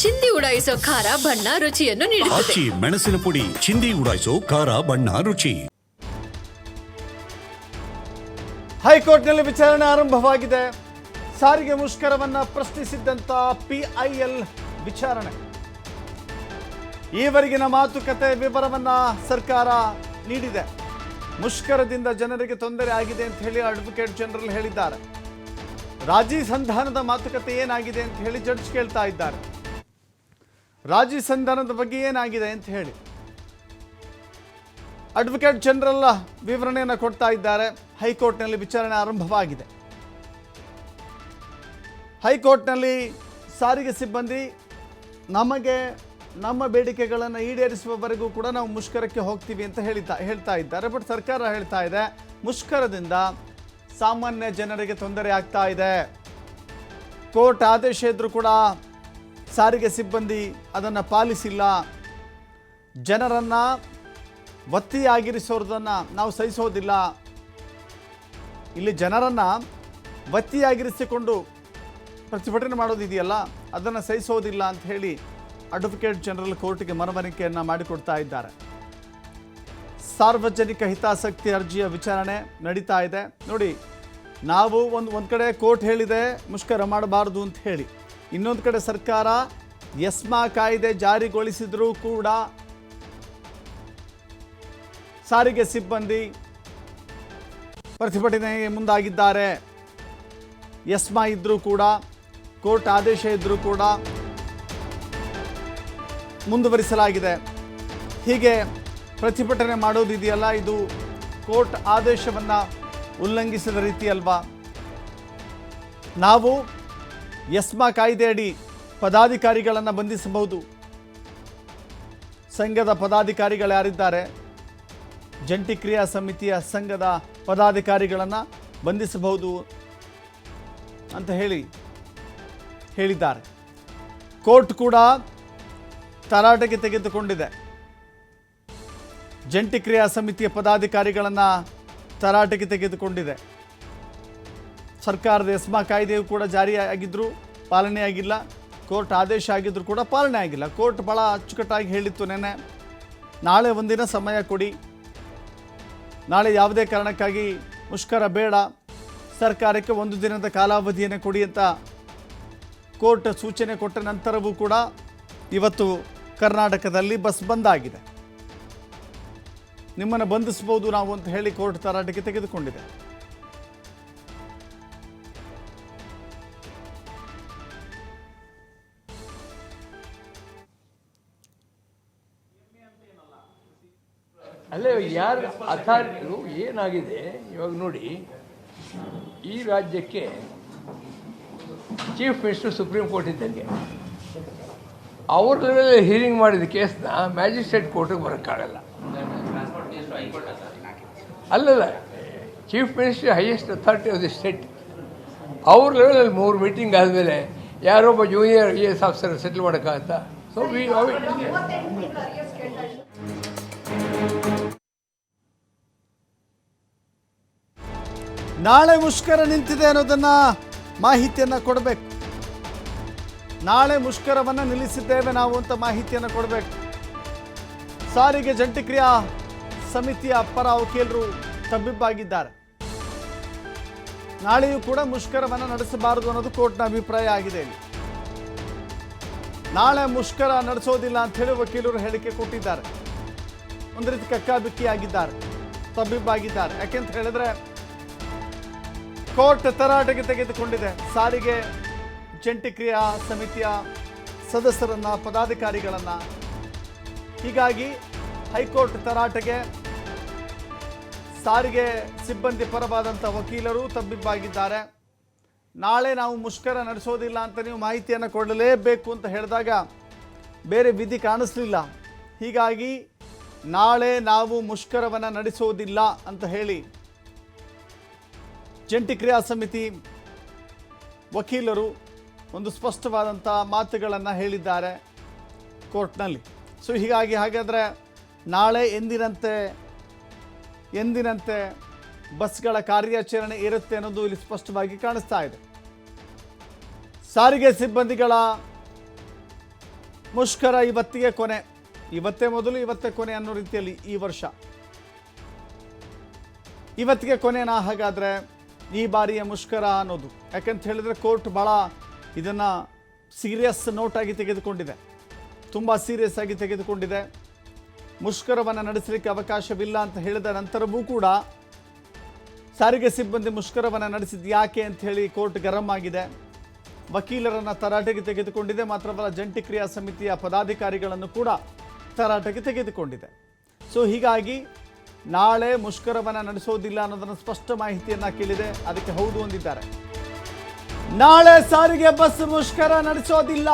ಚಿಂದಿ ಉಡಾಯಿಸೋ ಖಾರ ಬಣ್ಣ ರುಚಿಯನ್ನು ನೀಡುತ್ತದೆ. ಆಚಿ ಮೆಣಸಿನ ಪುಡಿ ಚಿಂದಿ ಉಡಾಯಿಸೋ ಖಾರ ಬಣ್ಣ ರುಚಿ. ಹೈಕೋರ್ಟ್ನಲ್ಲಿ ವಿಚಾರಣೆ ಆರಂಭವಾಗಿದೆ. ಸಾರಿಗೆ ಮುಷ್ಕರವನ್ನ ಪ್ರಶ್ನಿಸಿದ್ದಂತ ಪಿಐಎಲ್ ವಿಚಾರಣೆ. ಈವರೆಗಿನ ಮಾತುಕತೆ ವಿವರವನ್ನ ಸರ್ಕಾರ ನೀಡಿದೆ. ಮುಷ್ಕರದಿಂದ ಜನರಿಗೆ ತೊಂದರೆ ಆಗಿದೆ ಅಂತ ಹೇಳಿ ಅಡ್ವೊಕೇಟ್ ಜನರಲ್ ಹೇಳಿದ್ದಾರೆ. ರಾಜಿ ಸಂಧಾನದ ಮಾತುಕತೆ ಏನಾಗಿದೆ ಅಂತ ಹೇಳಿ ಜಡ್ಜ್ ಕೇಳ್ತಾ ಇದ್ದಾರೆ. ರಾಜಿ ಸಂಧಾನದ ಬಗ್ಗೆ ಏನಾಗಿದೆ ಅಂತ ಹೇಳಿ. ಅಡ್ವೊಕೇಟ್ ಜನರಲ್ ವಿವರಣೆಯನ್ನು ಕೊಡ್ತಾ ಇದ್ದಾರೆ. ಹೈಕೋರ್ಟ್ನಲ್ಲಿ ವಿಚಾರಣೆ ಆರಂಭವಾಗಿದೆ. ಹೈಕೋರ್ಟ್ನಲ್ಲಿ ಸಾರಿಗೆ ಸಿಬ್ಬಂದಿ ನಮಗೆ ನಮ್ಮ ಬೇಡಿಕೆಗಳನ್ನು ಈಡೇರಿಸುವವರೆಗೂ ಕೂಡ ನಾವು ಮುಷ್ಕರಕ್ಕೆ ಹೋಗ್ತೀವಿ ಅಂತ ಹೇಳಿತಾ ಹೇಳ್ತಾ ಇದ್ದಾರೆ. ಬಟ್ ಸರ್ಕಾರ ಹೇಳ್ತಾ ಇದೆ, ಮುಷ್ಕರದಿಂದ ಸಾಮಾನ್ಯ ಜನರಿಗೆ ತೊಂದರೆ ಆಗ್ತಾ ಇದೆ. ಕೋರ್ಟ್ ಆದೇಶ ಇದ್ರೂ ಕೂಡ ಸಾರಿಗೆ ಸಿಬ್ಬಂದಿ ಅದನ್ನು ಪಾಲಿಸಿಲ್ಲ. ಜನರನ್ನು ಒತ್ತಿಯಾಗಿರಿಸೋದನ್ನು ನಾವು ಸಹಿಸೋದಿಲ್ಲ. ಇಲ್ಲಿ ಜನರನ್ನು ಒತ್ತಿಯಾಗಿರಿಸಿಕೊಂಡು ಪ್ರತಿಭಟನೆ ಮಾಡೋದಿದೆಯಲ್ಲ, ಅದನ್ನು ಸಹಿಸೋದಿಲ್ಲ ಅಂತ ಹೇಳಿ ಅಡ್ವೊಕೇಟ್ ಜನರಲ್ ಕೋರ್ಟ್ಗೆ ಮನವರಿಕೆಯನ್ನು ಮಾಡಿಕೊಡ್ತಾ ಇದ್ದಾರೆ. ಸಾರ್ವಜನಿಕ ಹಿತಾಸಕ್ತಿ ಅರ್ಜಿಯ ವಿಚಾರಣೆ ನಡೀತಾ ಇದೆ. ನೋಡಿ, ನಾವು ಒಂದು ಒಂದು ಕಡೆ ಕೋರ್ಟ್ ಹೇಳಿದೆ, ಮುಷ್ಕರ ಮಾಡಬಾರ್ದು ಅಂತ ಹೇಳಿ. ಇನ್ನೊಂದು ಕಡೆ ಸರ್ಕಾರ ಎಸ್ಮಾ ಕಾಯ್ದೆ ಜಾರಿಗೊಳಿಸಿದರೂ ಕೂಡ ಸಾರಿಗೆ ಸಿಬ್ಬಂದಿ ಪ್ರತಿಭಟನೆಗೆ ಮುಂದಾಗಿದ್ದಾರೆ. ಎಸ್ಮಾ ಇದ್ದರೂ ಕೂಡ, ಕೋರ್ಟ್ ಆದೇಶ ಇದ್ದರೂ ಕೂಡ ಮುಂದುವರಿಸಲಾಗಿದೆ. ಹೀಗೆ ಪ್ರತಿಭಟನೆ ಮಾಡೋದಿದೆಯಲ್ಲ, ಇದು ಕೋರ್ಟ್ ಆದೇಶವನ್ನು ಉಲ್ಲಂಘಿಸಿದ ರೀತಿ ಅಲ್ವಾ? ನಾವು ಎಸ್ಮಾ ಕಾಯ್ದೆಯಡಿ ಪದಾಧಿಕಾರಿಗಳನ್ನು ಬಂಧಿಸಬಹುದು. ಸಂಘದ ಪದಾಧಿಕಾರಿಗಳು ಯಾರಿದ್ದಾರೆ? ಜಂಟಿ ಕ್ರಿಯಾ ಸಮಿತಿಯ ಸಂಘದ ಪದಾಧಿಕಾರಿಗಳನ್ನು ಬಂಧಿಸಬಹುದು ಅಂತ ಹೇಳಿ ಹೇಳಿದ್ದಾರೆ. ಕೋರ್ಟ್ ಕೂಡ ತರಾಟೆಗೆ ತೆಗೆದುಕೊಂಡಿದೆ. ಜಂಟಿ ಕ್ರಿಯಾ ಸಮಿತಿಯ ಪದಾಧಿಕಾರಿಗಳನ್ನು ತರಾಟೆಗೆ ತೆಗೆದುಕೊಂಡಿದೆ. ಸರ್ಕಾರದ ಎಸ್ಮಾ ಕಾಯ್ದೆಯು ಕೂಡ ಜಾರಿಯಾಗಿದ್ದರೂ ಪಾಲನೆ ಆಗಿಲ್ಲ ಕೋರ್ಟ್ ಆದೇಶ ಆಗಿದ್ದರೂ ಕೂಡ ಪಾಲನೆ ಆಗಿಲ್ಲ. ಕೋರ್ಟ್ ಭಾಳ ಅಚ್ಚುಕಟ್ಟಾಗಿ ಹೇಳಿತ್ತು ನೆನೆ ನಾಳೆ ಒಂದಿನ ಸಮಯ ಕೊಡಿ. ನಾಳೆ ಯಾವುದೇ ಕಾರಣಕ್ಕಾಗಿ ಮುಷ್ಕರ ಬೇಡ. ಸರ್ಕಾರಕ್ಕೆ ಒಂದು ದಿನದ ಕಾಲಾವಧಿಯನ್ನು ಕೊಡಿ ಅಂತ ಕೋರ್ಟ್ ಸೂಚನೆ ಕೊಟ್ಟ ನಂತರವೂ ಕೂಡ ಇವತ್ತು ಕರ್ನಾಟಕದಲ್ಲಿ ಬಸ್ ಬಂದ್ ಆಗಿದೆ. ನಿಮ್ಮನ್ನು ಬಂಧಿಸಬಹುದು ನಾವು ಅಂತ ಹೇಳಿ ಕೋರ್ಟ್ ತರಾಟೆಗೆ ತೆಗೆದುಕೊಂಡಿದೆ. ಅಲ್ಲೇ ಯಾರು ಅಥಾರಿಟಿಗಳು ಏನಾಗಿದೆ? ಇವಾಗ ನೋಡಿ, ಈ ರಾಜ್ಯಕ್ಕೆ ಚೀಫ್ ಮಿನಿಸ್ಟರ್ ಸುಪ್ರೀಂ ಕೋರ್ಟ್ ಇದ್ದಂಗೆ. ಅವ್ರ ಲೆವೆಲ್ ಹಿಯರಿಂಗ್ ಮಾಡಿದ ಕೇಸ್ನ ಮ್ಯಾಜಿಸ್ಟ್ರೇಟ್ ಕೋರ್ಟಿಗೆ ಬರೋಕ್ಕಾಗಲ್ಲ ಅಲ್ಲಲ್ಲ, chief minister highest authority of the state ಅವ್ರ ಲೆವೆಲಲ್ಲಿ ಮೂರು ಮೀಟಿಂಗ್ ಆದಮೇಲೆ ಯಾರೊಬ್ಬ junior I S officer settle ಮಾಡೋಕ್ಕಾಗತ್ತಾ? ಸೊ ವಿ ನಾಳೆ ಮುಷ್ಕರ ನಿಂತಿದೆ ಅನ್ನೋದನ್ನ ಮಾಹಿತಿಯನ್ನು ಕೊಡಬೇಕು. ನಾಳೆ ಮುಷ್ಕರವನ್ನು ನಿಲ್ಲಿಸಿದ್ದೇವೆ ನಾವು ಅಂತ ಮಾಹಿತಿಯನ್ನು ಕೊಡಬೇಕು. ಸಾರಿಗೆ ಜಂಟಿ ಕ್ರಿಯಾ ಸಮಿತಿಯ ಪರ ವಕೀಲರು ತಬ್ಬಿಬ್ಬಾಗಿದ್ದಾರೆ. ನಾಳೆಯೂ ಕೂಡ ಮುಷ್ಕರವನ್ನು ನಡೆಸಬಾರದು ಅನ್ನೋದು ಕೋರ್ಟ್ನ ಅಭಿಪ್ರಾಯ ಆಗಿದೆ ನಾಳೆ ಮುಷ್ಕರ ನಡೆಸೋದಿಲ್ಲ ಅಂತ ಹೇಳಿ ವಕೀಲರು ಹೇಳಿಕೆ ಕೊಟ್ಟಿದ್ದಾರೆ. ಒಂದು ರೀತಿ ಕಕ್ಕಾಬಿಕ್ಕಿ ಆಗಿದ್ದಾರೆ ತಬ್ಬಿಬ್ಬಾಗಿದ್ದಾರೆ. ಯಾಕೆಂತ ಹೇಳಿದ್ರೆ ಕೋರ್ಟ್ ತರಾಟೆಗೆ ತೆಗೆದುಕೊಂಡಿದೆ. ಸಾರಿಗೆ, ಜಂಟಿ ಕ್ರಿಯಾ ಸಮಿತಿಯ ಸದಸ್ಯರನ್ನ, ಪದಾಧಿಕಾರಿಗಳನ್ನ. ಹೀಗಾಗಿ ಹೈಕೋರ್ಟ್ ತರಾಟೆಗೆ ಸಾರಿಗೆ ಸಿಬ್ಬಂದಿ ಪರವಾದಂಥ ವಕೀಲರು ತಬ್ಬಿಬ್ಬಾಗಿದ್ದಾರೆ. ನಾಳೆ ನಾವು ಮುಷ್ಕರ ನಡೆಸೋದಿಲ್ಲ ಅಂತ ನೀವು ಮಾಹಿತಿಯನ್ನು ಕೊಡಲೇಬೇಕು ಅಂತ ಹೇಳಿದಾಗ ಬೇರೆ ವಿಧಿ ಕಾಣಿಸ್ಲಿಲ್ಲ. ಹೀಗಾಗಿ ನಾಳೆ ನಾವು ಮುಷ್ಕರವನ್ನು ನಡೆಸೋದಿಲ್ಲ ಅಂತ ಹೇಳಿ ಜಂಟಿ ಕ್ರಿಯಾ ಸಮಿತಿ ವಕೀಲರು ಒಂದು ಸ್ಪಷ್ಟವಾದಂಥ ಮಾತುಗಳನ್ನು ಹೇಳಿದ್ದಾರೆ ಕೋರ್ಟ್ನಲ್ಲಿ. ಸೊ ಹೀಗಾಗಿ ಹಾಗಾದರೆ ನಾಳೆ ಎಂದಿನಂತೆ ಎಂದಿನಂತೆ ಬಸ್ಗಳ ಕಾರ್ಯಾಚರಣೆ ಇರುತ್ತೆ ಅನ್ನೋದು ಇಲ್ಲಿ ಸ್ಪಷ್ಟವಾಗಿ ಕಾಣಿಸ್ತಾ ಇದೆ. ಸಾರಿಗೆ ಸಿಬ್ಬಂದಿಗಳ ಮುಷ್ಕರ ಇವತ್ತಿಗೆ ಕೊನೆ. ಇವತ್ತೇ ಮೊದಲು, ಇವತ್ತೇ ಕೊನೆ ಅನ್ನೋ ರೀತಿಯಲ್ಲಿ ಈ ವರ್ಷ. ಇವತ್ತಿಗೆ ಕೊನೆನಾ ಹಾಗಾದರೆ ಈ ಬಾರಿಯ ಮುಷ್ಕರ ಅನ್ನೋದು. ಯಾಕಂತ ಹೇಳಿದ್ರೆ ಕೋರ್ಟ್ ಭಾಳ ಇದನ್ನು ಸೀರಿಯಸ್ ನೋಟಾಗಿ ತೆಗೆದುಕೊಂಡಿದೆ. ತುಂಬ ಸೀರಿಯಸ್ ಆಗಿ ತೆಗೆದುಕೊಂಡಿದೆ. ಮುಷ್ಕರವನ್ನು ನಡೆಸಲಿಕ್ಕೆ ಅವಕಾಶವಿಲ್ಲ ಅಂತ ಹೇಳಿದ ನಂತರವೂ ಕೂಡ ಸಾರಿಗೆ ಸಿಬ್ಬಂದಿ ಮುಷ್ಕರವನ್ನು ನಡೆಸಿದ್ದು ಯಾಕೆ ಅಂತ ಹೇಳಿ ಕೋರ್ಟ್ ಗರಂ ಆಗಿದೆ. ವಕೀಲರನ್ನು ತರಾಟೆಗೆ ತೆಗೆದುಕೊಂಡಿದೆ. ಮಾತ್ರವಲ್ಲ ಜಂಟಿ ಕ್ರಿಯಾ ಸಮಿತಿಯ ಪದಾಧಿಕಾರಿಗಳನ್ನು ಕೂಡ ತರಾಟೆಗೆ ತೆಗೆದುಕೊಂಡಿದೆ. ಸೊ ಹೀಗಾಗಿ ನಾಳೆ ಮುಷ್ಕರವನ್ನು ನಡೆಸೋದಿಲ್ಲ ಅನ್ನೋದನ್ನು ಸ್ಪಷ್ಟ ಮಾಹಿತಿಯನ್ನು ಕೇಳಿದೆ. ಅದಕ್ಕೆ ಹೌದು ಅಂದಿದ್ದಾರೆ. ನಾಳೆ ಸಾರಿಗೆ ಬಸ್ ಮುಷ್ಕರ ನಡೆಸೋದಿಲ್ಲ.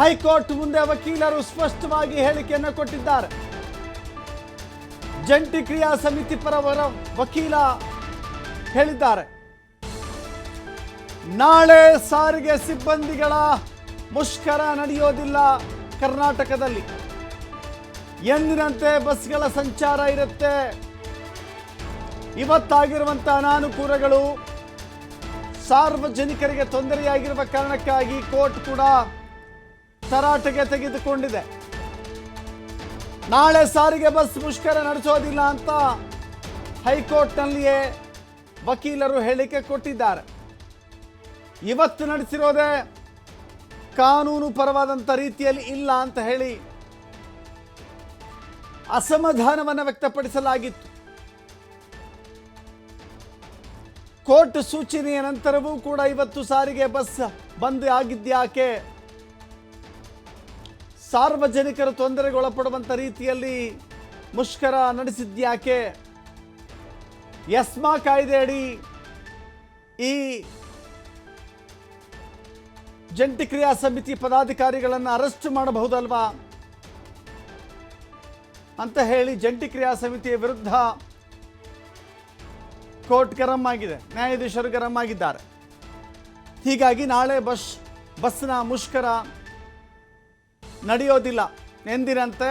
ಹೈಕೋರ್ಟ್ ಮುಂದೆ ವಕೀಲರು ಸ್ಪಷ್ಟವಾಗಿ ಹೇಳಿಕೆಯನ್ನು ಕೊಟ್ಟಿದ್ದಾರೆ. ಜಂಟಿ ಕ್ರಿಯಾ ಸಮಿತಿ ಪರವರ ವಕೀಲ ಹೇಳಿದ್ದಾರೆ. ನಾಳೆ ಸಾರಿಗೆ ಸಿಬ್ಬಂದಿಗಳ ಮುಷ್ಕರ ನಡೆಯೋದಿಲ್ಲ ಕರ್ನಾಟಕದಲ್ಲಿ. ಎಂದಿನಂತೆ ಬಸ್ಗಳ ಸಂಚಾರ ಇರುತ್ತೆ. ಇವತ್ತಾಗಿರುವಂತಹ ಅನಾನುಕೂಲಗಳು ಸಾರ್ವಜನಿಕರಿಗೆ ತೊಂದರೆಯಾಗಿರುವ ಕಾರಣಕ್ಕಾಗಿ ಕೋರ್ಟ್ ಕೂಡ ತರಾಟೆಗೆ ತೆಗೆದುಕೊಂಡಿದೆ. ನಾಳೆ ಸಾರಿಗೆ ಬಸ್ ಮುಷ್ಕರ ನಡೆಸೋದಿಲ್ಲ ಅಂತ ಹೈಕೋರ್ಟ್ನಲ್ಲಿಯೇ ವಕೀಲರು ಹೇಳಿಕೆ ಕೊಟ್ಟಿದ್ದಾರೆ. ಇವತ್ತು ನಡೆಸಿರೋದೇ ಕಾನೂನು ಪರವಾದಂಥ ರೀತಿಯಲ್ಲಿ ಇಲ್ಲ ಅಂತ ಹೇಳಿ ಅಸಮಾಧಾನವನ್ನು ವ್ಯಕ್ತಪಡಿಸಲಾಗಿತ್ತು. ಕೋರ್ಟ್ ಸೂಚನೆಯ ನಂತರವೂ ಕೂಡ ಇವತ್ತು ಸಾರಿಗೆ ಬಸ್ ಬಂದ್ ಆಗಿದ್ಯಾಕೆ ಸಾರ್ವಜನಿಕರು ತೊಂದರೆಗೊಳಪಡುವಂಥ ರೀತಿಯಲ್ಲಿ ಮುಷ್ಕರ ನಡೆಸಿದ್ಯಾಕೆ ಎಸ್ಮಾ ಕಾಯ್ದೆಯಡಿ ಈ ಜಂಟಿ ಕ್ರಿಯಾ ಸಮಿತಿ ಪದಾಧಿಕಾರಿಗಳನ್ನು ಅರೆಸ್ಟ್ ಮಾಡಬಹುದಲ್ವಾ? ಅಂತ ಹೇಳಿ ಜಂಟಿ ಕ್ರಿಯಾ ಸಮಿತಿಯ ವಿರುದ್ಧ ಕೋರ್ಟ್ ಗರಂ ಆಗಿದೆ. ನ್ಯಾಯಾಧೀಶರು ಗರಂ ಆಗಿದ್ದಾರೆ. ಹೀಗಾಗಿ ನಾಳೆ ಬಸ್, ಬಸ್ನ ಮುಷ್ಕರ ನಡೆಯೋದಿಲ್ಲ. ಎಂದಿನಂತೆ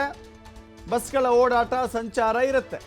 ಬಸ್ಗಳ ಓಡಾಟ, ಸಂಚಾರ ಇರುತ್ತೆ.